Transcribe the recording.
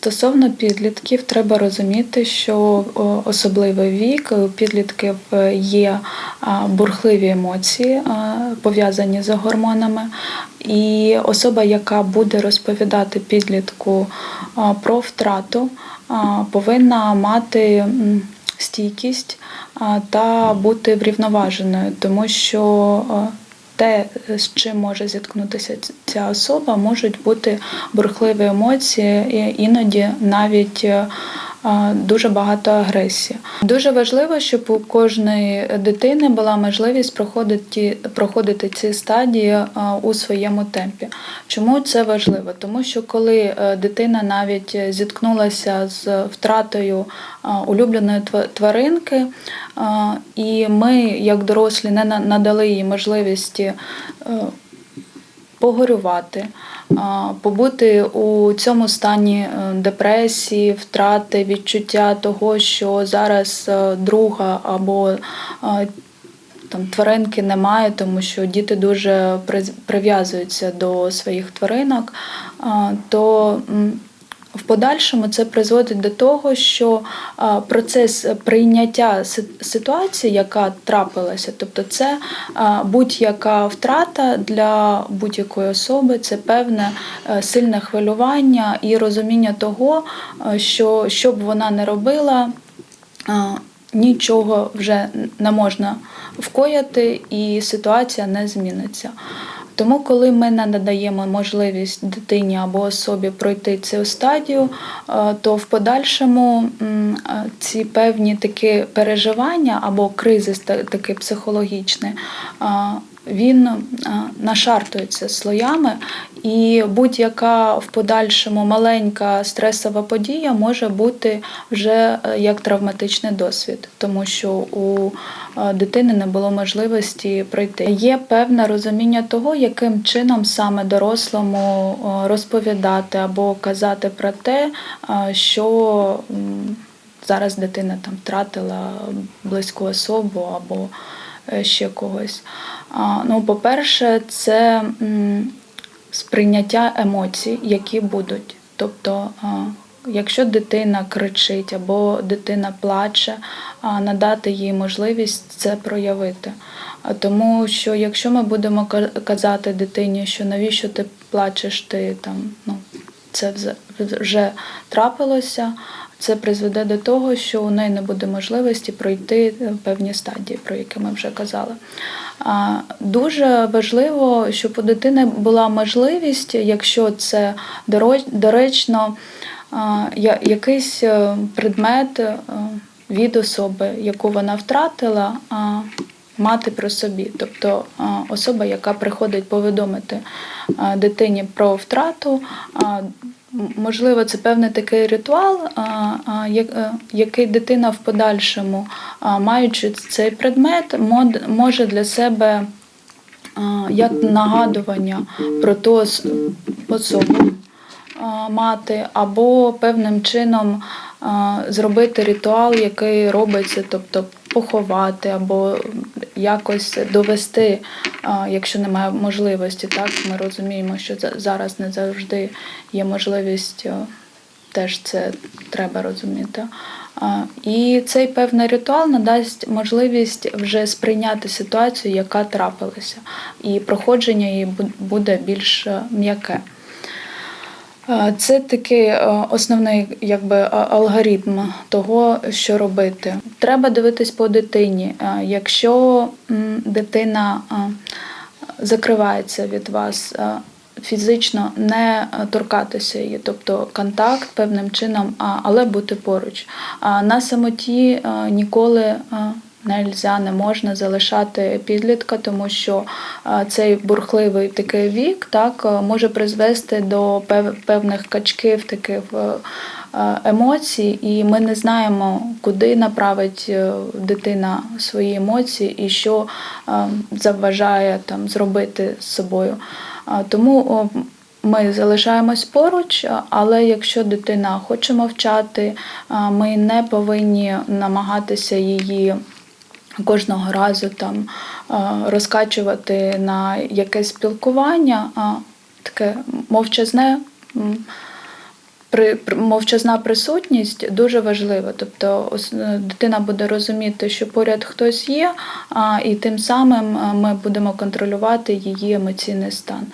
Стосовно підлітків, треба розуміти, що особливий вік у підлітків е, є бурхливі емоції, пов'язані з гормонами. І особа, яка буде розповідати підлітку про втрату, повинна мати стійкість та бути врівноваженою, тому що те, з чим може зіткнутися ця особа, можуть бути бурхливі емоції, іноді навіть е, дуже багато агресії. Дуже важливо, щоб у кожної дитини була можливість проходити, проходити ці стадії у своєму темпі. Чому це важливо? Тому що коли е, дитина навіть зіткнулася з втратою улюбленої тва- тваринки, і ми, як дорослі, не надали їй можливості е, погорювати, побути у цьому стані е, депресії, втрати, відчуття того, що зараз е, друга або е, там тваринки немає, тому що діти дуже прив'язуються до своїх тваринок, то в подальшому це призводить до того, що процес прийняття ситуації, яка трапилася, тобто це будь-яка втрата для будь-якої особи, це певне е, сильне хвилювання і розуміння того, е, що що б вона не робила, нічого вже не можна вкояти, і ситуація не зміниться. Тому, коли ми надаємо можливість дитині або особі пройти цю стадію, е, то в подальшому е, ці певні такі переживання або кризис таке такий психологічний, е, він е, нашартується слоями, і будь-яка в подальшому маленька стресова подія може бути вже е, як травматичний досвід, тому що у е, дитини не було можливості пройти. Є певне розуміння того, яким чином саме дорослому розповідати або казати про те, що зараз дитина там втратила близьку особу або ще когось. Ну, по-перше, це сприйняття емоцій, які будуть. Тобто, якщо дитина кричить або дитина плаче, надати їй можливість це проявити. Тому що якщо ми будемо ка- казати дитині, що навіщо ти плачеш, ти там ну це вже трапилося, це призведе до того, що у неї не буде можливості пройти е, певні стадії, про які ми вже казали. Дуже важливо, щоб у дитини була можливість, якщо це доречно, якийсь е, предмет е, від особи, яку вона втратила, мати при собі. Тобто особа, яка приходить повідомити дитині про втрату. Можливо, це певний такий ритуал, е, який дитина в подальшому, маючи цей предмет, може для себе як нагадування про ту ос- особу мати, або певним чином зробити ритуал, який робиться, тобто поховати, або якось довести, якщо немає можливості. Так, ми розуміємо, що за- зараз не завжди є можливість. Теж це треба розуміти. І цей певний ритуал надасть можливість вже сприйняти ситуацію, яка трапилася, і проходження її бу- буде більш е, м'яке. Це такий е, основний якби, алгоритм того, що робити. Треба дивитись по дитині. Якщо дитина закривається від вас, фізично не торкатися її, тобто контакт певним чином, але бути поруч. На самоті ніколи. Нельзя, не можна залишати підлітка, тому що е, цей бурхливий такий вік так е, може призвести до певних качків таких е, емоцій, і ми не знаємо, куди направить дитина свої емоції і що заважає там зробити з собою. Тому ми залишаємось поруч, але якщо дитина хоче мовчати, ми не повинні намагатися її кожного разу там розкачувати на якесь спілкування, а таке мовчазне при, мовчазна присутність дуже важлива. Тобто е, дитина буде розуміти, що поряд хтось є, а, і тим самим е, ми будемо контролювати її емоційний стан.